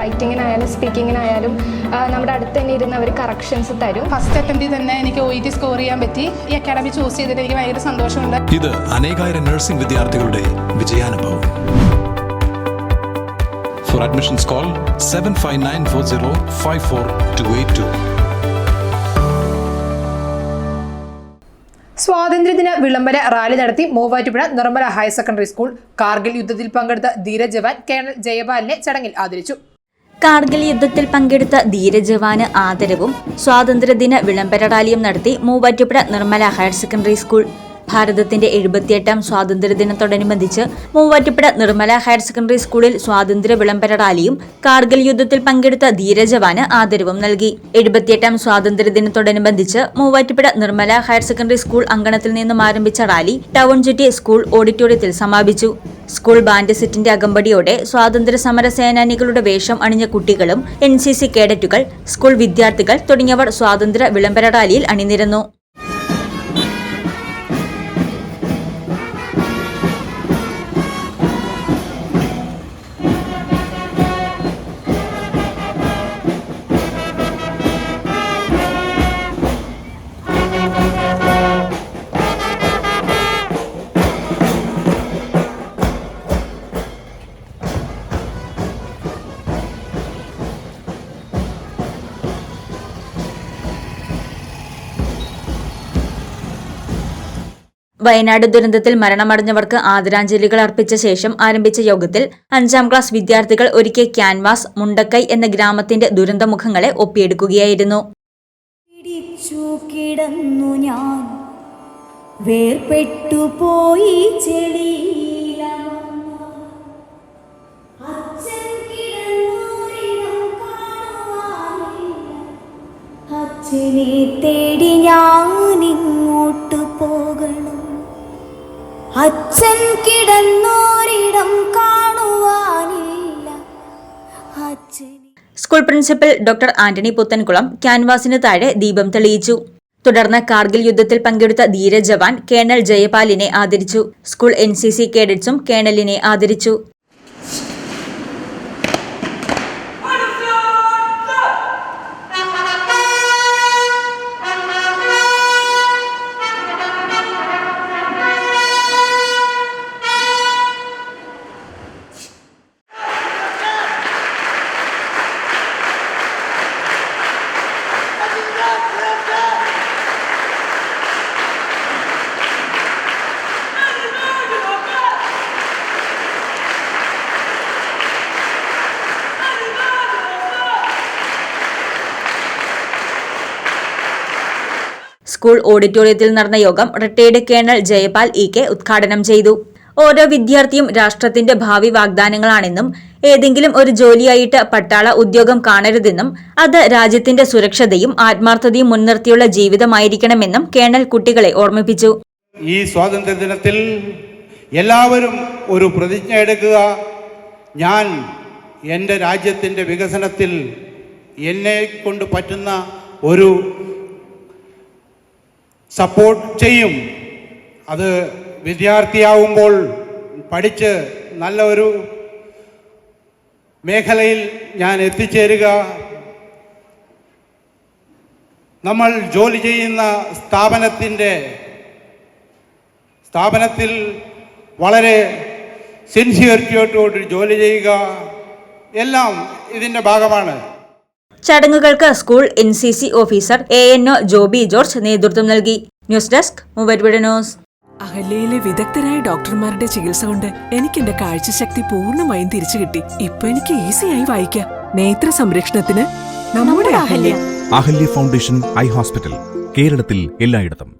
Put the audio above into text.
റൈറ്റിങ്ങിനായാലും സ്പീക്കിങ്ങിനായാലും നമ്മുടെ അടുത്ത് തന്നെ ഇരുന്ന് അവർ കറക്ഷൻസ് തരും. ഫസ്റ്റ് അറ്റംപ്റ്റിൽ തന്നെ എനിക്ക് ഒ ഇ ടി സ്കോർ ചെയ്യാൻ പറ്റി. ഈ അക്കാഡമി ചൂസ് ചെയ്തിട്ട് എനിക്ക് ഭയങ്കര സന്തോഷമുണ്ട്. ഇത് അനേകായിരം നഴ്സിംഗ് വിദ്യാർത്ഥികളുടെ വിജയാനുഭവം. For admissions call seven five nine four zero five four two eight two സ്വാതന്ത്ര്യദിന വിളംബര റാലി നടത്തി Muvattupuzha Nirmala higher secondary school Kargil യുദ്ധത്തിൽ പങ്കെടുത്ത ധീരജവാൻ കേണൽ ജയപാലിനെ ചടങ്ങിൽ ആദരിച്ചു. കാർഗിൽ യുദ്ധത്തിൽ പങ്കെടുത്ത ധീരജവാന് ആദരവും സ്വാതന്ത്ര്യദിന വിളംബര റാലിയും നടത്തി Muvattupuzha Nirmala higher secondary school. ഭാരതത്തിന്റെ എഴുപത്തിയെട്ടാം സ്വാതന്ത്ര്യദിനത്തോടനുബന്ധിച്ച് മൂവാറ്റുപുഴ നിർമ്മല ഹയർ സെക്കൻഡറി സ്കൂളിൽ സ്വാതന്ത്ര്യ വിളംബര റാലിയും കാർഗിൽ യുദ്ധത്തിൽ പങ്കെടുത്ത ധീരജവാന് ആദരവും നൽകി. എഴുപത്തിയെട്ടാം സ്വാതന്ത്ര്യദിനത്തോടനുബന്ധിച്ച് Muvattupuzha Nirmala higher secondary school അങ്കണത്തിൽ നിന്നും ആരംഭിച്ച റാലി ടൗൺ ചുറ്റി സ്കൂൾ ഓഡിറ്റോറിയത്തിൽ സമാപിച്ചു. സ്കൂൾ ബാൻഡ് സെറ്റിന്റെ അകമ്പടിയോടെ സ്വാതന്ത്ര്യ സമര സേനാനികളുടെ വേഷം അണിഞ്ഞ കുട്ടികളും എൻ സി സി കേഡറ്റുകൾ സ്കൂൾ വിദ്യാർത്ഥികൾ തുടങ്ങിയവർ സ്വാതന്ത്ര്യ വിളംബര റാലിയിൽ അണിനിരന്നു. വയനാട് ദുരന്തത്തിൽ മരണമടഞ്ഞവർക്ക് ആദരാഞ്ജലികൾ അർപ്പിച്ച ശേഷം ആരംഭിച്ച യോഗത്തിൽ അഞ്ചാം ക്ലാസ് വിദ്യാർത്ഥികൾ ഒരുക്കിയ ക്യാൻവാസ് മുണ്ടക്കൈ എന്ന ഗ്രാമത്തിന്റെ ദുരന്തമുഖങ്ങളെ ഒപ്പിയെടുക്കുകയായിരുന്നു. കിടന്നു ഞാൻ. വേർപെട്ടു പോയി തേടി ഞാൻ ഇങ്ങോട്ട് പോകണം അച്ഛൻ കിടന്നോരിടം കാണുവാനില്ല. School principal doctor Antony Puthenkulam ക്യാൻവാസിന് താഴെ ദീപം തെളിയിച്ചു. തുടർന്ന് കാർഗിൽ യുദ്ധത്തിൽ പങ്കെടുത്ത ധീര ജവാൻ കേണൽ ജയപാലിനെ ആദരിച്ചു. സ്കൂൾ എൻ സി സി കേഡറ്റ്സും കേണലിനെ ആദരിച്ചു. സ്കൂൾ ഓഡിറ്റോറിയത്തിൽ നടന്ന യോഗം retired colonel Jayapal E K ഉദ്ഘാടനം ചെയ്തു. ഓരോ വിദ്യാർത്ഥിയും രാഷ്ട്രത്തിന്റെ ഭാവി വാഗ്ദാനങ്ങളാണെന്നും ഏതെങ്കിലും ഒരു ജോലിയായിട്ട് പട്ടാള ഉദ്യോഗം കാണരുതെന്നും അത് രാജ്യത്തിന്റെ സുരക്ഷതയും ആത്മാർത്ഥതയും മുൻനിർത്തിയുള്ള ജീവിതമായിരിക്കണമെന്നും കേണൽ കുട്ടികളെ ഓർമ്മിപ്പിച്ചു. ഈ സ്വാതന്ത്ര്യ ദിനത്തിൽ എല്ലാവരും ഒരു പ്രതിജ്ഞ എടുക്കുക. ഞാൻ എന്റെ രാജ്യത്തിന്റെ വികസനത്തിൽ എന്നെ കൊണ്ട് പറ്റുന്ന ഒരു സപ്പോർട്ട് ചെയ്യും. അത് വിദ്യാർത്ഥിയാവുമ്പോൾ പഠിച്ച് നല്ല ഒരു മേഖലയിൽ ഞാൻ എത്തിച്ചേരുക. നമ്മൾ ജോലി ചെയ്യുന്ന സ്ഥാപനത്തിന്റെ സ്ഥാപനത്തിൽ വളരെ സിൻസിയറിറ്റിയോടുകൂടി ജോലി ചെയ്യുക. എല്ലാം ഇതിന്റെ ഭാഗമാണ്. ചടങ്ങുകൾക്ക് school N C C officer A N O Joby George നേതൃത്വം നൽകി. News desk Muvattupuzha news. അഹല്യയിലെ വിദഗ്ധരായ ഡോക്ടർമാരുടെ ചികിത്സ കൊണ്ട് എനിക്ക് എന്റെ കാഴ്ചശക്തി പൂർണമായും തിരിച്ചു കിട്ടി. ഇപ്പൊ എനിക്ക് ഈസിയായി വായിക്കാം. നേത്ര സംരക്ഷണത്തിന് നമ്മുടെ Ahalya. Ahalya foundation eye hospital കേരളത്തിൽ എല്ലായിടത്തും.